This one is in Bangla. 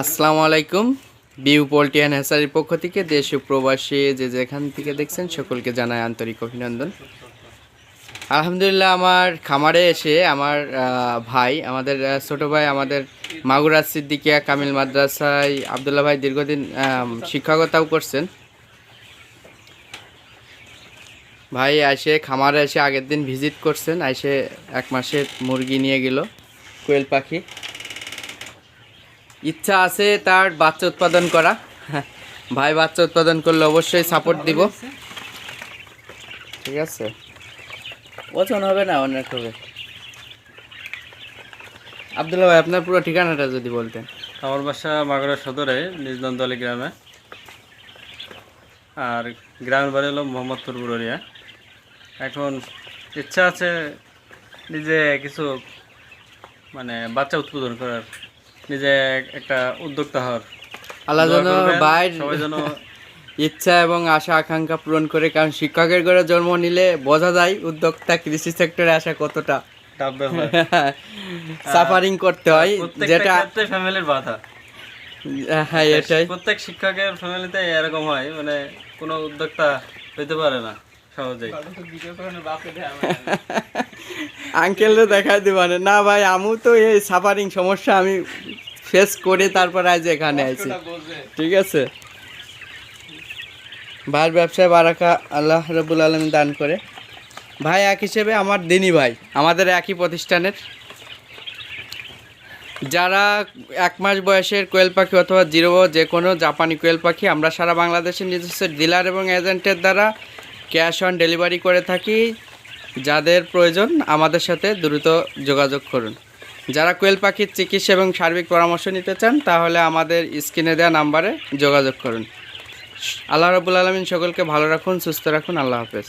আসসালামু আলাইকুম। বিউ পোল্ট্রি অ্যান্ড হ্যাসারির পক্ষ থেকে দেশ প্রবাসী যে যেখান থেকে দেখছেন সকলকে জানাই আন্তরিক অভিনন্দন। আলহামদুলিল্লাহ আমার খামারে এসে আমার ভাই, আমাদের ছোট ভাই, আমাদের মাগুরা সিদ্দিকিয়া কামিল মাদ্রাসায় আবদুল্লাহ ভাই দীর্ঘদিন শিক্ষকতাও করছেন। ভাই এসে খামারে এসে আগের দিন ভিজিট করছেন, এসে এক মাসের মুরগি নিয়ে গেল, কোয়েল পাখি। ইচ্ছা আছে তার বাচ্চা উৎপাদন করা। ভাই বাচ্চা উৎপাদন করলে অবশ্যই সাপোর্ট দিব। ঠিক আছে? ওজন হবে না অনেক হবে আবদুল্লাহ ভাই, আপনার পুরো ঠিকানাটা যদি বলতেন। আমার বাসা মাগুরা সদরে নিজদন্তলি গ্রামে। আর গ্রামের বাড়ি হলো মোহাম্মদপুর বুররিয়া এখন ইচ্ছা আছে নিজে কিছু মানে বাচ্চা উৎপাদন করার। নিজে একটা উদ্যোক্তা হওয়ার। আল্লাহ যেন সবাই যেন ইচ্ছা এবং আশা আকাঙ্ক্ষা পূরণ করে কারণ শিক্ষকের ঘরে জন্ম নিলে বোঝা যায় উদ্যোক্তা কৃষি সেক্টরে আসা কতটা সাফারিং করতে হয় যেটা ফ্যামিলির বাধা। হ্যাঁ এটাই। প্রত্যেক শিক্ষকের ফ্যামিলিতে এরকম হয় মানে কোনো উদ্যোক্তা হইতে পারে না সহজেই। আঙ্কেলরে দেখাই দিবানে না ভাই আমু তো এই সাফারিং সমস্যা আমি ফেস করে তারপর আজ এখানে আইছি। ঠিক আছে? ভাইয়ের ব্যবসায় বারাকা আল্লাহ রবুল আলম দান করে। ভাই এক হিসেবে আমার দিনী ভাই আমাদের একই প্রতিষ্ঠানের। যারা এক মাস বয়সের কোয়েল পাখি অথবা জিরো যে কোনো জাপানি কোয়েল পাখি আমরা সারা বাংলাদেশের নিজস্ব ডিলার এবং এজেন্টের দ্বারা ক্যাশ অন ডেলিভারি করে থাকি। যাদের প্রয়োজন, আমাদের সাথে দ্রুত যোগাযোগ করুন। যারা কোয়েল পাখির চিকিৎসা এবং সার্বিক পরামর্শ নিতে চান, তাহলে আমাদের স্ক্রিনে দেওয়া নাম্বারে যোগাযোগ করুন। আল্লাহ রবুল আলমিন সকলকে ভালো রাখুন, সুস্থ রাখুন। আল্লাহ হাফেজ।